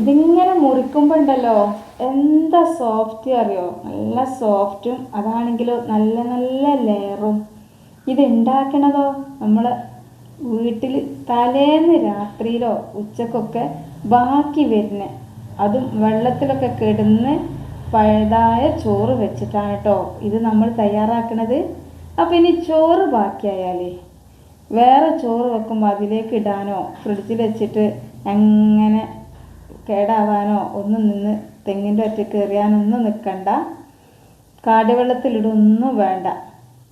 ഇതിങ്ങനെ മുറിക്കുമ്പോൾ ഉണ്ടല്ലോ എന്താ സോഫ്റ്റ് അറിയോ? നല്ല സോഫ്റ്റും അതാണെങ്കിലോ നല്ല നല്ല ലെയറും. ഇത് ഉണ്ടാക്കണതോ നമ്മൾ വീട്ടിൽ തലേന്ന് രാത്രിയിലോ ഉച്ചക്കൊക്കെ ബാക്കി വരുന്ന. അതും വെള്ളത്തിലൊക്കെ കിടന്ന് പഴുതായ ചോറ് വെച്ചിട്ടാണ് കേട്ടോ ഇത് നമ്മൾ തയ്യാറാക്കണത്. അപ്പം ഇനി ചോറ് ബാക്കിയായാലേ വേറെ ചോറ് വെക്കുമ്പോൾ അതിലേക്ക് ഇടാനോ? ഫ്രിഡ്ജിൽ വെച്ചിട്ട് അങ്ങനെ കേടാവാനോ ഒന്നും നിന്ന് തെങ്ങിന്റെ ഒറ്റയ്ക്ക് എറിയാനൊന്നും നിൽക്കണ്ട കാടിവെള്ളത്തിലിടൊന്നും വേണ്ട.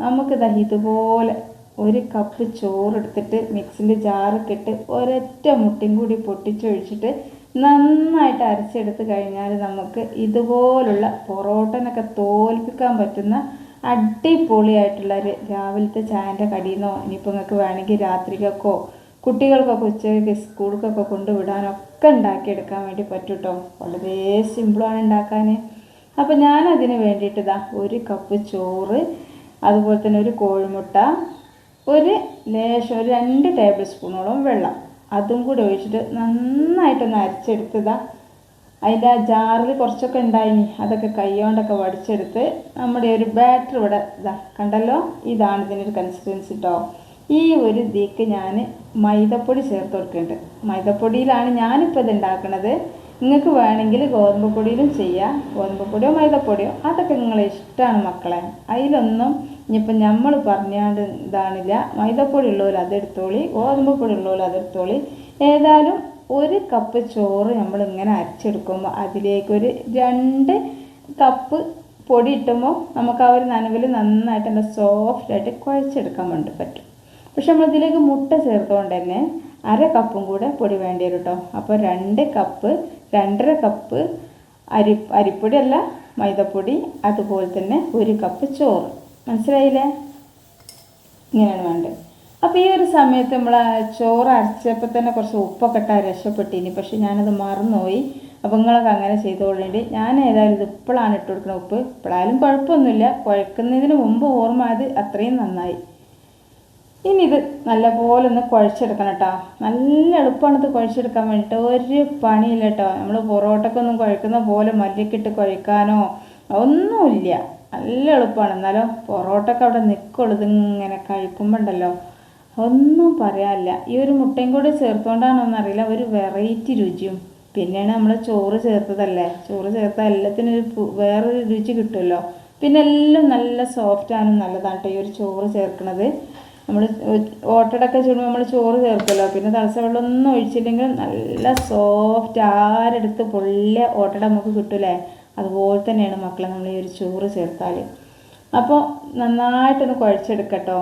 നമുക്കിതാ ഇതുപോലെ ഒരു കപ്പ് ചോറെടുത്തിട്ട് മിക്സിന്റെ ജാറൊക്കെ ഇട്ട് ഒരൊറ്റ മുട്ടയും കൂടി പൊട്ടിച്ചൊഴിച്ചിട്ട് നന്നായിട്ട് അരച്ചെടുത്ത് കഴിഞ്ഞാൽ നമുക്ക് ഇതുപോലുള്ള പൊറോട്ടനൊക്കെ തോൽപ്പിക്കാൻ പറ്റുന്ന അടിപൊളിയായിട്ടുള്ള ഒരു രാവിലത്തെ ചായന്റെ കടിയെന്നോ ഇനിയിപ്പോൾ നിങ്ങൾക്ക് വേണമെങ്കിൽ രാത്രിക്കൊക്കെ കുട്ടികൾക്കൊക്കെ ഉച്ചയ്ക്ക് സ്കൂൾക്കൊക്കെ കൊണ്ടുവിടാനൊക്കെ ഉണ്ടാക്കിയെടുക്കാൻ വേണ്ടി പറ്റും കേട്ടോ വളരെ സിമ്പിളാണ് ഉണ്ടാക്കാൻ അപ്പോൾ ഞാനതിന് വേണ്ടിയിട്ട് ഇതാ ഒരു കപ്പ് ചോറ് അതുപോലെ തന്നെ ഒരു കോഴിമുട്ട ഒരു ലേശം ഒരു രണ്ട് ടേബിൾ സ്പൂണോളം വെള്ളം. അതും കൂടി ഒഴിച്ചിട്ട് നന്നായിട്ടൊന്ന് അരച്ചെടുത്തതാ അതിന്റെ ആ ജാറിൽ കുറച്ചൊക്കെ ഉണ്ടായിനി. അതൊക്കെ കൈകൊണ്ടൊക്കെ വടിച്ചെടുത്ത് നമ്മുടെ ഒരു ബാറ്റർ ഇവിടെ ഇതാ കണ്ടല്ലോ? ഇതാണ് ഒരു കൺസിസ്റ്റൻസി കേട്ടോ ഈ ഒരു ഇതിക്ക് ഞാൻ മൈദപ്പൊടി ചേർത്ത് കൊടുക്കുന്നുണ്ട്. മൈദപ്പൊടിയിലാണ് ഞാനിപ്പോൾ ഇത് ഉണ്ടാക്കുന്നത് നിങ്ങൾക്ക് വേണമെങ്കിൽ ഗോതമ്പ് പൊടിയിലും ചെയ്യാം. ഗോതമ്പ് പൊടിയോ മൈദപ്പൊടിയോ? അതൊക്കെ നിങ്ങളെ ഇഷ്ടമാണ് മക്കളെ. അതിലൊന്നും ഇനിയിപ്പം നമ്മൾ പറഞ്ഞാണ്ട് ഇതാണില്ല. മൈദപ്പൊടി ഉള്ളവർ അതെടുത്തോളി. ഗോതമ്പ് പൊടി ഉള്ളവർ അതെടുത്തോളി. ഏതായാലും ഒരു കപ്പ് ചോറ് നമ്മൾ ഇങ്ങനെ അരച്ചെടുക്കുമ്പോൾ അതിലേക്കൊരു രണ്ട് കപ്പ് പൊടി ഇട്ടുമ്പോൾ നമുക്ക് ആ ഒരു നനവിൽ നന്നായിട്ട് എന്താ സോഫ്റ്റായിട്ട് കുഴച്ചെടുക്കാൻ വേണ്ടി പറ്റും. പക്ഷെ നമ്മളിതിലേക്ക് മുട്ട ചേർത്തുകൊണ്ട് തന്നെ അര കപ്പും കൂടെ പൊടി വേണ്ടി വരും കേട്ടോ അപ്പോൾ രണ്ട് കപ്പ് രണ്ടര കപ്പ് അരി അരിപ്പൊടി അല്ല മൈദപ്പൊടി അതുപോലെ തന്നെ ഒരു കപ്പ് ചോറ്. മനസ്സിലായില്ലേ? ഇങ്ങനെയാണ് വേണ്ടത്. അപ്പോൾ ഈ ഒരു സമയത്ത് നമ്മൾ ചോറ് അരച്ചപ്പോൾ തന്നെ കുറച്ച് ഉപ്പൊക്കെ ഇട്ടാൽ രക്ഷപ്പെട്ടിനി. പക്ഷെ ഞാനത് മറന്നുപോയി. അപ്പോൾ നിങ്ങളൊക്കെ അങ്ങനെ ചെയ്തോളേണ്ടി. ഞാൻ ഏതായാലും ഇത് ഇപ്പോഴാണ് ഇട്ട് കൊടുക്കുന്നത് ഉപ്പ്. ഇപ്പോഴായാലും കുഴപ്പമൊന്നുമില്ല. കുഴക്കുന്നതിന് മുമ്പ് ഓർമ്മ അത് അത്രയും നന്നായി. ഇനി ഇത് നല്ലപോലെ ഒന്ന് കുഴച്ചെടുക്കണം കേട്ടോ. നല്ല എളുപ്പമാണ് ഇത് കുഴച്ചെടുക്കാൻ വേണ്ടിയിട്ട്. ഒരു പണിയില്ല കേട്ടോ. നമ്മൾ പൊറോട്ടക്കൊന്നും കുഴക്കുന്ന പോലെ മല്ലിക്കിട്ട് കുഴക്കാനോ ഒന്നുമില്ല നല്ല എളുപ്പമാണ്. എന്നാലോ പൊറോട്ടയൊക്കെ അവിടെ നിൽക്കുള്ളൂ ഇതിങ്ങനെ കഴിക്കുമ്പോണ്ടല്ലോ ഒന്നും പറയാനില്ല. ഈ ഒരു മുട്ടയും കൂടി ചേർത്തുകൊണ്ടാണോന്നറിയില്ല ഒരു വെറൈറ്റി രുചിയും. പിന്നെയാണ് നമ്മൾ ചോറ് ചേർത്തതല്ലേ? ചോറ് ചേർത്താൽ എല്ലാത്തിനും ഒരു വേറൊരു രുചി കിട്ടുമല്ലോ. പിന്നെ എല്ലാം നല്ല സോഫ്റ്റാണ് നല്ലതാണ് കേട്ടോ ഈ ഒരു ചോറ് ചേർക്കണത്. നമ്മൾ ഓട്ടടക്ക ചുടുമ്പോൾ നമ്മൾ ചോറ് ചേർക്കുമല്ലോ പിന്നെ തടസ്സം വെള്ളമൊന്നും ഒഴിച്ചില്ലെങ്കിൽ നല്ല സോഫ്റ്റ് ആരെടുത്ത് പൊള്ളിയ ഓട്ടട നമുക്ക് കിട്ടൂലേ? അതുപോലെ തന്നെയാണ് മക്കളെ നമ്മൾ ഈ ഒരു ചോറ് ചേർത്താൽ അപ്പോൾ നന്നായിട്ടൊന്ന് കുഴച്ചെടുക്കട്ടോ.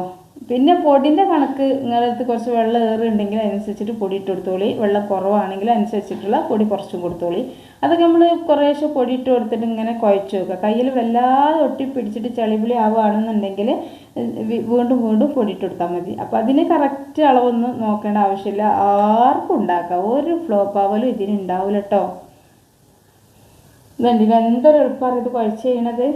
പിന്നെ പൊടിന്റെ കണക്ക് നിങ്ങളടുത്ത് കുറച്ച് വെള്ളം ഏറി ഉണ്ടെങ്കിൽ അതിനനുസരിച്ചിട്ട് പൊടി ഇട്ട് കൊടുത്തോളി. വെള്ളം കുറവാണെങ്കിൽ അനുസരിച്ചിട്ടുള്ള പൊടി കുറച്ചും കൊടുത്തോളി. അതൊക്കെ നമ്മൾ കുറേശ്ശെ പൊടി ഇട്ട് കൊടുത്തിട്ട് ഇങ്ങനെ കുഴച്ച് വെക്കുക കയ്യിൽ വല്ലാതെ ഒട്ടി പിടിച്ചിട്ട് ചളിപിളി ആവുകയാണെന്നുണ്ടെങ്കിൽ വീണ്ടും വീണ്ടും പൊടിയിട്ട് കൊടുത്താൽ മതി. അപ്പോൾ അതിന് കറക്റ്റ് അളവൊന്നും നോക്കേണ്ട ആവശ്യമില്ല. ആർക്കും ഉണ്ടാക്കാം. ഒരു ഫ്ലോപ്പ് ആവലും ഇതിന് ഉണ്ടാവില്ല കേട്ടോ ഇതുണ്ട് എന്തൊരു എളുപ്പമാണ് ഇത് കുഴച്ച് ചെയ്യണത്.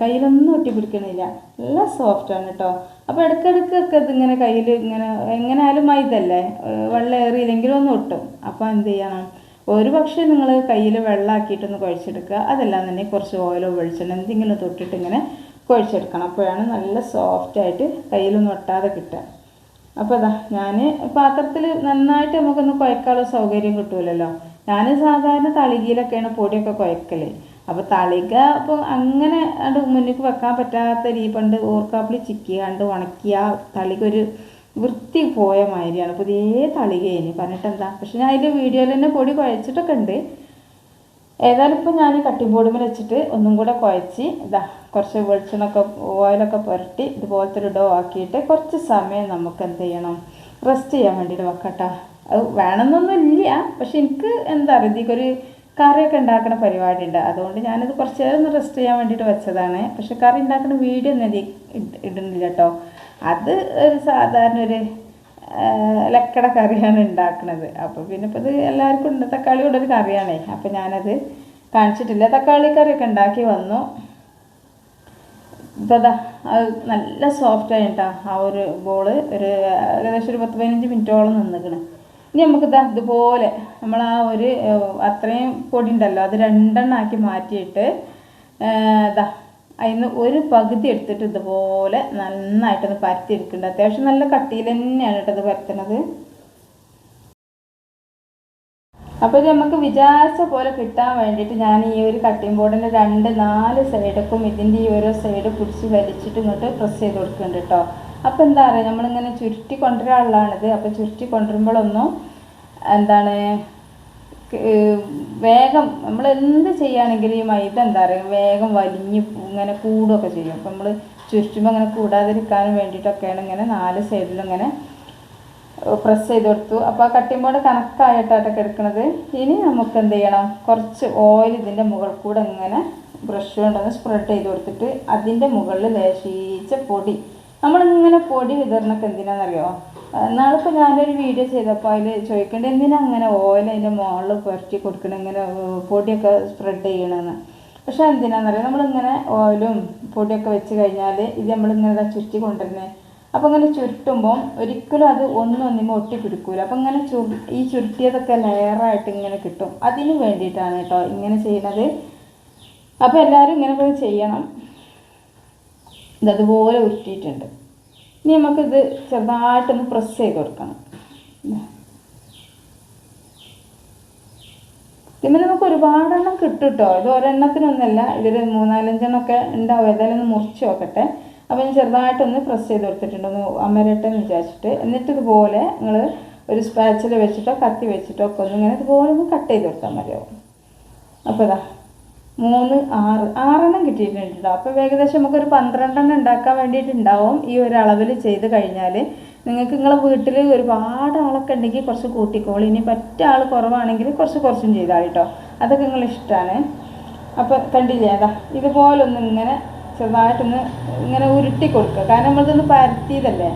കയ്യിലൊന്നും ഒട്ടി പിടിക്കണില്ല. നല്ല സോഫ്റ്റാണ് കേട്ടോ അപ്പോൾ ഇടയ്ക്കിടയ്ക്കൊക്കെ ഇതിങ്ങനെ കയ്യിൽ ഇങ്ങനെ എങ്ങനെയായാലും മൈദല്ലേ ഏഹ് വെള്ളം ഏറിയില്ലെങ്കിലും ഒന്ന് ഒട്ടും. അപ്പോൾ എന്ത് ചെയ്യണം? ഒരു പക്ഷേ നിങ്ങൾ കയ്യിൽ വെള്ളമാക്കിയിട്ടൊന്ന് കുഴച്ചെടുക്കുക. അതല്ലാന്നുണ്ടെങ്കിൽ കുറച്ച് ഓയിലോ വെളിച്ചെണ്ണ എന്തെങ്കിലും തൊട്ടിട്ട് ഇങ്ങനെ കുഴച്ചെടുക്കണം. അപ്പോഴാണ് നല്ല സോഫ്റ്റായിട്ട് കയ്യിലൊന്നും ഒട്ടാതെ കിട്ടുക. അപ്പോൾ അതാ ഞാൻ പാത്രത്തിൽ നന്നായിട്ട് നമുക്കൊന്ന് കുഴക്കാനുള്ള സൗകര്യം കിട്ടുമല്ലോ ഞാൻ സാധാരണ തളികയിലൊക്കെയാണ് പൊടിയൊക്കെ കുഴക്കൽ അപ്പോൾ തളിക അപ്പോൾ അങ്ങനെ അത് വെക്കാൻ പറ്റാത്ത രീതി പണ്ട് ഓർക്കാപ്പിളി ചിക്കി കണ്ട് ഉണക്കിയ തളിക ഒരു വൃത്തി പോയ മാതിരിയാണ്. പുതിയ തളികയിന് പറഞ്ഞിട്ട് എന്താ പക്ഷെ ഞാൻ അതിൽ വീഡിയോയിൽ തന്നെ പൊടി കുഴച്ചിട്ടൊക്കെ ഉണ്ട്. ഏതായാലും ഇപ്പം ഞാൻ കട്ടിംഗ് ബോർഡിൽ വെച്ചിട്ട് ഒന്നും കൂടെ കുഴച്ച് ഇതാ കുറച്ച് വെളിച്ചെണ്ണൊക്കെ ഓയിലൊക്കെ പുരട്ടി ഇതുപോലത്തെ ഒരു ഡോ ആക്കിയിട്ട് കുറച്ച് സമയം നമുക്ക് എന്ത് ചെയ്യണം? റെസ്റ്റ് ചെയ്യാൻ വേണ്ടിയിട്ട് വെക്കട്ടെ. അത് വേണമെന്നൊന്നുമില്ല പക്ഷെ എനിക്ക് എന്താ പറയുക ഇതിക്കൊരു കറിയൊക്കെ ഉണ്ടാക്കുന്ന പരിപാടി ഉണ്ട് അതുകൊണ്ട് ഞാനത് കുറച്ച് നേരം ഒന്ന് റെസ്റ്റ് ചെയ്യാൻ വേണ്ടിയിട്ട് വെച്ചതാണ്. പക്ഷെ കറി ഉണ്ടാക്കുന്ന വീഡിയോ ഒന്നും ഇടുന്നില്ല കേട്ടോ. അത് ഒരു സാധാരണ ഒരു ലക്കട കറിയാണ് ഉണ്ടാക്കുന്നത് അപ്പോൾ പിന്നെ ഇപ്പോൾ ഇത് എല്ലാവർക്കും ഉണ്ട്. തക്കാളി കൊണ്ടൊരു കറിയാണേ. അപ്പോൾ ഞാനത് കാണിച്ചിട്ടില്ല. തക്കാളി കറിയൊക്കെ ഉണ്ടാക്കി വന്നു. ഇപ്പോൾ അതാ നല്ല സോഫ്റ്റ് ആയിട്ടാ ആ ഒരു ബോൾ ഒരു ഏകദേശം ഒരു പത്ത് പതിനഞ്ച് മിനിറ്റോളം നിന്നിക്കണ്. ഇനി നമുക്ക് ഇതാ ഇതുപോലെ നമ്മൾ ആ ഒരു അത്രയും പൊടി ഉണ്ടല്ലോ. അത് രണ്ടെണ്ണം ആക്കി മാറ്റിയിട്ട് ഏഹ്, ഇതാ അതിന് ഒരു പകുതി എടുത്തിട്ട് ഇതുപോലെ നന്നായിട്ടൊന്ന് പരത്തി എടുക്കുന്നുണ്ട് അത്യാവശ്യം നല്ല കട്ടിയിൽ തന്നെയാണ് കേട്ടോ ഇത് പരത്തുന്നത് അപ്പോൾ നമുക്ക് വിചാരിച്ച പോലെ കിട്ടാൻ വേണ്ടിയിട്ട് ഞാൻ ഈ ഒരു കട്ടിംഗ് ബോർഡിന്റെ രണ്ട് നാല് സൈഡൊക്കെ ഇതിന്റെ ഈ ഓരോ സൈഡ് പിടിച്ച് വലിച്ചിട്ട് ഇങ്ങോട്ട് പ്രസ് ചെയ്ത് കൊടുക്കുന്നുണ്ട് കേട്ടോ. അപ്പോൾ എന്താ പറയുക നമ്മളിങ്ങനെ ചുരുട്ടി കൊണ്ടുവരാനുള്ളതാണിത്. അപ്പോൾ ചുരുട്ടി കൊണ്ടുവരുമ്പോഴൊന്നും എന്താണ് വേഗം നമ്മൾ എന്ത് ചെയ്യുകയാണെങ്കിലും ഈ മൈദ എന്താ പറയുക വേഗം വലിഞ്ഞ് ഇങ്ങനെ കൂടുകയൊക്കെ ചെയ്യും. അപ്പം നമ്മൾ ചുരുട്ടുമ്പോൾ അങ്ങനെ കൂടാതിരിക്കാനും വേണ്ടിയിട്ടൊക്കെയാണ് ഇങ്ങനെ നാല് സൈഡിലും ഇങ്ങനെ പ്രസ് ചെയ്ത് കൊടുത്തു. അപ്പോൾ ആ ബോർഡ് കണക്കായിട്ടാട്ടൊക്കെ എടുക്കുന്നത് ഇനി നമുക്ക് എന്ത് ചെയ്യണം? കുറച്ച് ഓയിൽ ഇതിന്റെ മുകളിൽ കൂടെ ഇങ്ങനെ ബ്രഷ് കൊണ്ടൊന്ന് സ്പ്രെഡ് ചെയ്ത് കൊടുത്തിട്ട് അതിന്റെ മുകളിൽ ലേശീച്ച പൊടി. നമ്മളിങ്ങനെ പൊടി വിതരണമൊക്കെ എന്തിനാണെന്നറിയോ നാളിപ്പോൾ ഞാനൊരു വീഡിയോ ചെയ്തപ്പോൾ അതിൽ ചോദിക്കേണ്ടത് എന്തിനാ അങ്ങനെ ഓയിൽ അതിന്റെ മുകളിൽ പുരട്ടി കൊടുക്കണം? ഇങ്ങനെ പൊടിയൊക്കെ സ്പ്രെഡ് ചെയ്യണമെന്ന് പക്ഷേ എന്തിനാണെന്നറിയോ നമ്മളിങ്ങനെ ഓയിലും പൊടിയൊക്കെ വെച്ച് കഴിഞ്ഞാൽ ഇത് നമ്മളിങ്ങനെ ചുരുട്ടി കൊണ്ടുവരുന്നത് അപ്പോൾ ഇങ്ങനെ ചുരുട്ടുമ്പോൾ ഒരിക്കലും അത് ഒന്നും ഒട്ടി പിടിക്കൂല. അപ്പോൾ ഇങ്ങനെ ചു ഈ ചുരുട്ടിയതൊക്കെ ലെയറായിട്ട് ഇങ്ങനെ കിട്ടും. അതിന് വേണ്ടിയിട്ടാണ് കേട്ടോ ഇങ്ങനെ ചെയ്യുന്നത് അപ്പോൾ എല്ലാവരും ഇങ്ങനെ പോയി ചെയ്യണം. ഇതതുപോലെ ഉരുട്ടിയിട്ടുണ്ട്. ഇനി നമുക്കിത് ചെറുതായിട്ടൊന്ന് പ്രസ് ചെയ്ത് കൊടുക്കണം. ഇതാ. ഇതിന് നമുക്ക് ഒരുപാടെണ്ണം കിട്ടും കേട്ടോ ഇത് ഒരെണ്ണത്തിനൊന്നല്ല ഇതൊരു മൂന്നാലഞ്ചെണ്ണമൊക്കെ ഉണ്ടാവും. ഏതായാലും ഒന്ന് മുറിച്ച് നോക്കട്ടെ. അപ്പോൾ ഞാൻ ചെറുതായിട്ടൊന്ന് പ്രസ് ചെയ്ത് കൊടുത്തിട്ടുണ്ട്. ഒന്ന് അമരട്ടെന്ന് വിചാരിച്ചിട്ട്. എന്നിട്ട് ഇതുപോലെ നിങ്ങൾ ഒരു സ്പാച്ചിൽ വെച്ചിട്ടോ കത്തി വെച്ചിട്ടോ ഒക്കെ ഒന്ന് ഇങ്ങനെ ഇതുപോലെ ഒന്ന് കട്ട് ചെയ്ത് കൊടുത്താൽ മതിയാവും. അപ്പോൾ ഇതാ. മൂന്ന് ആറ്. ആറെണ്ണം കിട്ടിയിട്ടുണ്ട് കേട്ടോ അപ്പോൾ ഏകദേശം നമുക്കൊരു പന്ത്രണ്ടെണ്ണം ഉണ്ടാക്കാൻ വേണ്ടിയിട്ടുണ്ടാവും ഈ ഒരു അളവിൽ ചെയ്ത് കഴിഞ്ഞാൽ നിങ്ങൾക്ക് നിങ്ങളെ വീട്ടിൽ ഒരുപാട് ആളൊക്കെ ഉണ്ടെങ്കിൽ കുറച്ച് കൂട്ടിക്കോളി. ഇനി പറ്റ ആൾ കുറവാണെങ്കിൽ കുറച്ച് കുറച്ചും ചെയ്താൽ കേട്ടോ അതൊക്കെ നിങ്ങൾ ഇഷ്ടമാണ് അപ്പോൾ കണ്ടില്ലേ? അതാ ഇതുപോലൊന്ന് ഇങ്ങനെ ചെറുതായിട്ടൊന്ന് ഇങ്ങനെ ഉരുട്ടി കൊടുക്കുക. കാരണം നമ്മളിതൊന്ന് പരത്തിയതല്ലേ?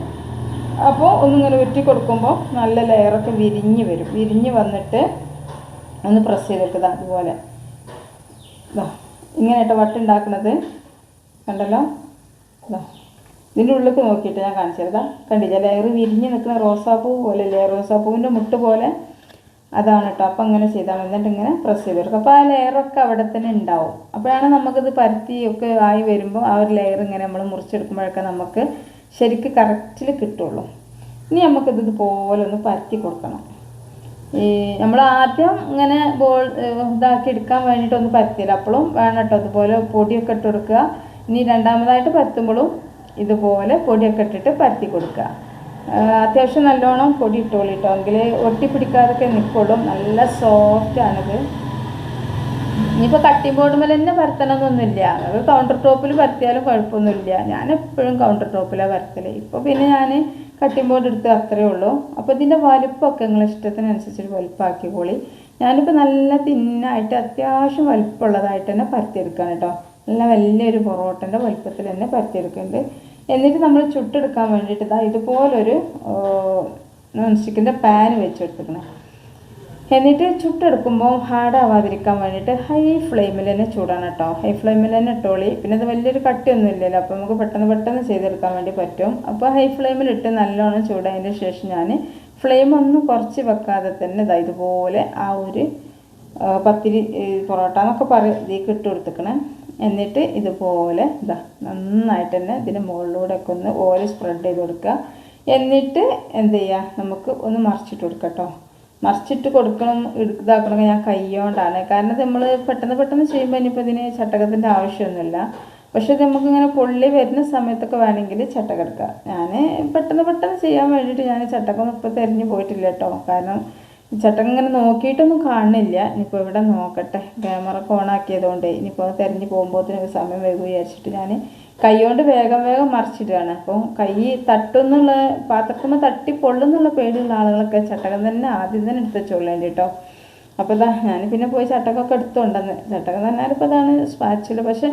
അപ്പോൾ ഒന്നിങ്ങനെ ഉരുട്ടി കൊടുക്കുമ്പോൾ നല്ല ലെയറൊക്കെ വിരിഞ്ഞ് വരും. വിരിഞ്ഞ് വന്നിട്ട് ഒന്ന് പ്രസ് ചെയ്തെടുക്കുക അതുപോലെ ഇങ്ങനെയായിട്ട് വട്ടുണ്ടാക്കുന്നത്. കണ്ടല്ലോ? ദാ ഇതിന്റെ ഉള്ളിലേക്ക് നോക്കിയിട്ട് ഞാൻ കാണിച്ചു തരാം. കണ്ടില്ല? ലെയർ വിരിഞ്ഞ് നിൽക്കുന്ന റോസാപ്പൂ പോലെ ലെയർ റോസാപ്പൂവിന്റെ മുട്ട് പോലെ അതാണ് കേട്ടോ അപ്പം അങ്ങനെ ചെയ്താൽ മതി. എന്നിട്ട് ഇങ്ങനെ പ്രസ് ചെയ്ത് കൊടുക്കും. അപ്പോൾ ആ ലെയറൊക്കെ അവിടെ തന്നെ ഉണ്ടാവും. അപ്പോഴാണ് നമുക്കിത് പരത്തി ഒക്കെ ആയി വരുമ്പോൾ ആ ഒരു ലെയർ ഇങ്ങനെ നമ്മൾ മുറിച്ചെടുക്കുമ്പോഴൊക്കെ നമുക്ക് ശരിക്ക് കറക്റ്റിൽ കിട്ടുള്ളൂ. ഇനി നമുക്കിത് ഇതുപോലെ ഒന്ന് പരത്തി കൊടുക്കണം. ഈ നമ്മൾ ആദ്യം ഇങ്ങനെ ബോൾ ഇതാക്കി എടുക്കാൻ വേണ്ടിയിട്ട് ഒന്ന് പരത്തിയില്ല അപ്പോഴും വേണം കേട്ടോ അതുപോലെ പൊടിയൊക്കെ ഇട്ട് കൊടുക്കുക. ഇനി രണ്ടാമതായിട്ട് പരത്തുമ്പോഴും ഇതുപോലെ പൊടിയൊക്കെ ഇട്ടിട്ട് പരത്തി കൊടുക്കുക. അത്യാവശ്യം നല്ലോണം പൊടി ഇട്ടോളൂ കേട്ടോ എങ്കിൽ ഒട്ടിപ്പിടിക്കാതൊക്കെ നിൽക്കുള്ളൂ. നല്ല സോഫ്റ്റ് ആണിത്. ഇനിയിപ്പോൾ കട്ടിംഗ് ബോർഡ് മേലെ തന്നെ പരത്തണമെന്നൊന്നുമില്ല അത് കൗണ്ടർ ടോപ്പിൽ പരത്തിയാലും കുഴപ്പമൊന്നുമില്ല ഞാൻ എപ്പോഴും കൗണ്ടർ ടോപ്പിലാണ് പരത്തൽ ഇപ്പോൾ പിന്നെ ഞാൻ കട്ടിംഗ് ബോർഡ് എടുത്ത് അത്രയേ ഉള്ളൂ. അപ്പോൾ ഇതിന്റെ വലിപ്പമൊക്കെ നിങ്ങളെ ഇഷ്ടത്തിനനുസരിച്ച് പോളി. ഞാനിപ്പോൾ നല്ല തിന്നായിട്ട് അത്യാവശ്യം വലുപ്പമുള്ളതായിട്ട് തന്നെ പരത്തിയെടുക്കുകയാണ് കേട്ടോ നല്ല വലിയൊരു പൊറോട്ടന്റെ വലുപ്പത്തിൽ തന്നെ പരത്തിയെടുക്കുന്നുണ്ട്. എന്നിട്ട് നമ്മൾ ചുട്ടെടുക്കാൻ വേണ്ടിയിട്ട് ഇതാ ഇതുപോലൊരു നോൺ സ്റ്റിക്കിന്റെ പാൻ വെച്ചെടുത്തിക്കണം എന്നിട്ട് ചുട്ടെടുക്കുമ്പോൾ ഹാർഡാവാതിരിക്കാൻ വേണ്ടിയിട്ട് ഹൈ ഫ്ലെയിമിൽ തന്നെ ചൂടാണ് കേട്ടോ. ഹൈ ഫ്ലെയിമിൽ തന്നെ ഇട്ടോളി. പിന്നെ അത് വലിയൊരു കട്ടിയൊന്നും ഇല്ലല്ലോ അപ്പോൾ നമുക്ക് പെട്ടെന്ന് പെട്ടെന്ന് ചെയ്തെടുക്കാൻ വേണ്ടി പറ്റും. അപ്പോൾ ഹൈ ഫ്ലെയിമിൽ ഇട്ട് നല്ലോണം ചൂടായതിന് ശേഷം ഞാൻ ഫ്ലെയിം ഒന്നും കുറച്ച് വെക്കാതെ തന്നെ ഇതാ ഇതുപോലെ ആ ഒരു പത്തിരി പൊറോട്ട എന്നൊക്കെ പറയും ഇതിലേക്ക് ഇട്ട് കൊടുത്തേക്കണേ. എന്നിട്ട് ഇതുപോലെ ഇതാ നന്നായിട്ട് തന്നെ ഇതിന്റെ മുകളിലൂടെ ഒക്കെ ഒന്ന് ഓയിൽ സ്പ്രെഡ് ചെയ്ത് കൊടുക്കുക. എന്നിട്ട് എന്ത് ചെയ്യുക? നമുക്ക് ഒന്ന് മറിച്ചിട്ട് കൊടുക്കാം കേട്ടോ. മറിച്ചിട്ട് കൊടുക്കണം ഇതാക്കണമെങ്കിൽ ഞാൻ കൈയോണ്ടാണ് കാരണം നമ്മൾ പെട്ടെന്ന് പെട്ടെന്ന് ചെയ്യുമ്പോൾ ഇനിയിപ്പോൾ ഇതിന് ചട്ടകത്തിന്റെ ആവശ്യമൊന്നുമില്ല. പക്ഷെ നമുക്കിങ്ങനെ പൊള്ളി വരുന്ന സമയത്തൊക്കെ വേണമെങ്കിൽ ചട്ടകം എടുക്കാം. ഞാൻ പെട്ടെന്ന് പെട്ടെന്ന് ചെയ്യാൻ വേണ്ടിയിട്ട് ഞാൻ ചട്ടകം ഇപ്പോൾ തിരഞ്ഞു പോയിട്ടില്ല കേട്ടോ. കാരണം ചട്ടകം ഇങ്ങനെ നോക്കിയിട്ടൊന്നും കാണുന്നില്ല. ഇനിയിപ്പോൾ ഇവിടെ നോക്കട്ടെ. ക്യാമറ ഓൺ ആക്കിയതുകൊണ്ട് ഇനിയിപ്പോൾ തിരഞ്ഞു പോകുമ്പോഴത്തേനൊക്കെ സമയം വൈകും വിചാരിച്ചിട്ട് ഞാൻ കൈകൊണ്ട് വേഗം വേഗം മറിച്ചിടുകയാണ്. അപ്പോൾ കൈ തട്ടുന്നുള്ള പാത്രത്തിൽ തട്ടി പൊള്ളുന്നുള്ള പേടിയുള്ള ആളുകളൊക്കെ ചട്ടകം തന്നെ ആദ്യം തന്നെ എടുത്ത് വെച്ചോളേണ്ടി കേട്ടോ. അപ്പോൾ ഇതാ ഞാൻ പിന്നെ പോയി ചട്ടകമൊക്കെ എടുത്തുകൊണ്ടെന്ന് ചട്ടകം തന്നെ ഇപ്പോൾ ഇതാണ് സ്പാച്ചിൽ പക്ഷേ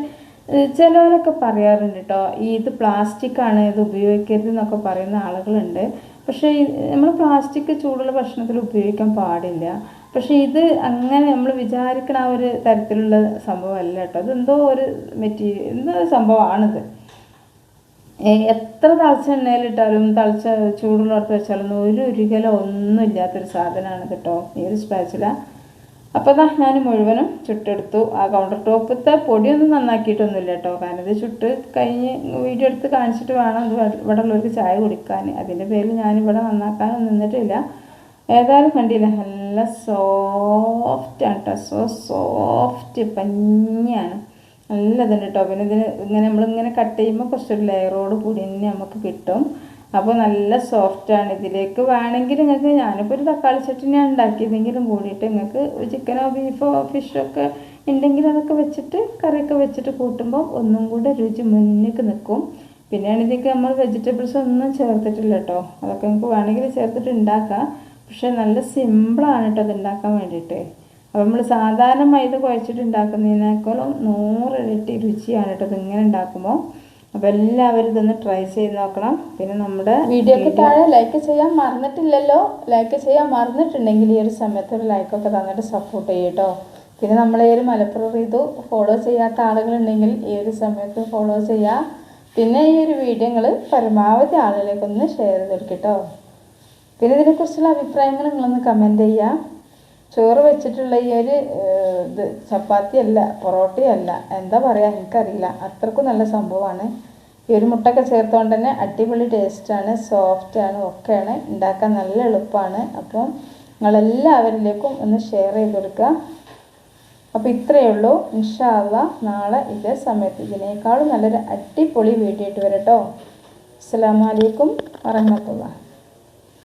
ചിലവരൊക്കെ പറയാറുണ്ട് കേട്ടോ ഈ ഇത് പ്ലാസ്റ്റിക്കാണ് ഇത് ഉപയോഗിക്കരുത് എന്നൊക്കെ പറയുന്ന ആളുകളുണ്ട്. പക്ഷേ നമ്മൾ പ്ലാസ്റ്റിക് ചൂടുള്ള ഭക്ഷണത്തിൽ ഉപയോഗിക്കാൻ പാടില്ല. പക്ഷേ ഇത് അങ്ങനെ നമ്മൾ വിചാരിക്കണ ആ ഒരു തരത്തിലുള്ള സംഭവമല്ല കേട്ടോ. അതെന്തോ ഒരു മെറ്റീരിയൽ എന്തോ ഒരു സംഭവമാണിത്. എത്ര തളച്ച എണ്ണയിലിട്ടാലും തളച്ച ചൂടുള്ളിടത്ത് വെച്ചാലൊന്നും ഒരു ഉരുകലോ ഒന്നും ഇല്ലാത്തൊരു സാധനമാണ് കേട്ടോ. ഈ ഒരു സ്പാച്ചില. അപ്പോൾ അതാ ഞാൻ മുഴുവനും ചുട്ടെടുത്തു. ആ കൗണ്ടർ ടോപ്പത്തെ പൊടിയൊന്നും നന്നാക്കിയിട്ടൊന്നുമില്ല കേട്ടോ. കാരണം ഇത് ചുട്ട് കഴിഞ്ഞ് വീഡിയോ എടുത്ത് കാണിച്ചിട്ട് വേണം ഇവിടെ- ഉള്ളവർക്ക് ചായ കുടിക്കാൻ. അതിന്റെ പേരിൽ ഞാനിവിടെ നന്നാക്കാനൊന്നും നിന്നിട്ടില്ല. ഏതായാലും കണ്ടില്ല സോഫ്റ്റ് ആണ് കേട്ടോ സോ സോഫ്റ്റ് പഞ്ഞിയാണ് നല്ലതുണ്ട് കേട്ടോ പിന്നെ ഇതിന് ഇങ്ങനെ നമ്മളിങ്ങനെ കട്ട് ചെയ്യുമ്പോൾ കുറച്ചൊരു ലെയറോട് കൂടി തന്നെ നമുക്ക് കിട്ടും. അപ്പോൾ നല്ല സോഫ്റ്റാണ് ഇതിലേക്ക് വേണമെങ്കിൽ നിങ്ങൾക്ക് ഞാനിപ്പോൾ ഒരു തക്കാളി ചട്ടിനിയാണ് ഉണ്ടാക്കിയതെങ്കിലും കൂടിയിട്ട് നിങ്ങൾക്ക് ചിക്കനോ ബീഫോ ഫിഷോ ഒക്കെ ഉണ്ടെങ്കിൽ അതൊക്കെ വെച്ചിട്ട് കറിയൊക്കെ വെച്ചിട്ട് കൂട്ടുമ്പോൾ ഒന്നും കൂടെ രുചി മുന്നേക്ക് നിൽക്കും. പിന്നെയാണ് ഇതിലേക്ക് നമ്മൾ വെജിറ്റബിൾസ് ഒന്നും ചേർത്തിട്ടില്ല കേട്ടോ അതൊക്കെ നിങ്ങൾക്ക് വേണമെങ്കിൽ ചേർത്തിട്ട് ഉണ്ടാക്കാം. പക്ഷേ നല്ല സിമ്പിളാണ് കേട്ടോ അത് ഉണ്ടാക്കാൻ വേണ്ടിയിട്ട്. അപ്പോൾ നമ്മൾ സാധാരണ മൈദ കുഴച്ചിട്ട് ഉണ്ടാക്കുന്നതിനേക്കാളും നൂറിരട്ടി രുചിയാണ് കേട്ടോ ഇതിങ്ങനെ ഉണ്ടാക്കുമ്പോൾ അപ്പോൾ എല്ലാവരും ഇതൊന്ന് ട്രൈ ചെയ്ത് നോക്കണം. പിന്നെ നമ്മുടെ വീഡിയോക്ക് താഴെ ലൈക്ക് ചെയ്യാൻ മറന്നിട്ടില്ലല്ലോ. ലൈക്ക് ചെയ്യാൻ മറന്നിട്ടുണ്ടെങ്കിൽ ഈ ഒരു സമയത്ത് ഒരു ലൈക്കൊക്കെ തന്നിട്ട് സപ്പോർട്ട് ചെയ്യും കേട്ടോ. പിന്നെ നമ്മളെ ഈ ഒരു മലപ്പുറം ഇത് ഫോളോ ചെയ്യാത്ത ആളുകളുണ്ടെങ്കിൽ ഈ ഒരു സമയത്ത് ഫോളോ ചെയ്യുക പിന്നെ ഈ ഒരു വീഡിയോ നിങ്ങൾ പരമാവധി ആളുകളിലേക്കൊന്ന് ഷെയർ ചെയ്ത് കേട്ടോ. പിന്നെ ഇതിനെക്കുറിച്ചുള്ള അഭിപ്രായങ്ങൾ നിങ്ങളൊന്ന് കമന്റ് ചെയ്യുക ചോറ് വെച്ചിട്ടുള്ള ഈ ഒരു ഇത് ചപ്പാത്തി അല്ല പൊറോട്ടയല്ല എന്താ പറയുക എനിക്കറിയില്ല. അത്രക്കും നല്ല സംഭവമാണ്. ഈ ഒരു മുട്ടൊക്കെ ചേർത്തുകൊണ്ട് തന്നെ അടിപൊളി ടേസ്റ്റാണ് സോഫ്റ്റാണ് ഒക്കെയാണ്. ഉണ്ടാക്കാൻ നല്ല എളുപ്പമാണ് അപ്പം നിങ്ങളെല്ലാവരിലേക്കും ഒന്ന് ഷെയർ ചെയ്ത് കൊടുക്കുക. അപ്പോൾ ഇത്രയേ ഉള്ളൂ. ഇൻഷാല്ല നാളെ ഇതേ സമയത്ത് ഇതിനേക്കാളും നല്ലൊരു അടിപൊളി വീഡിയോ ഇട്ട് വരട്ടോ. അസ്സാം വലൈക്കും വറഹമത്തുള്ള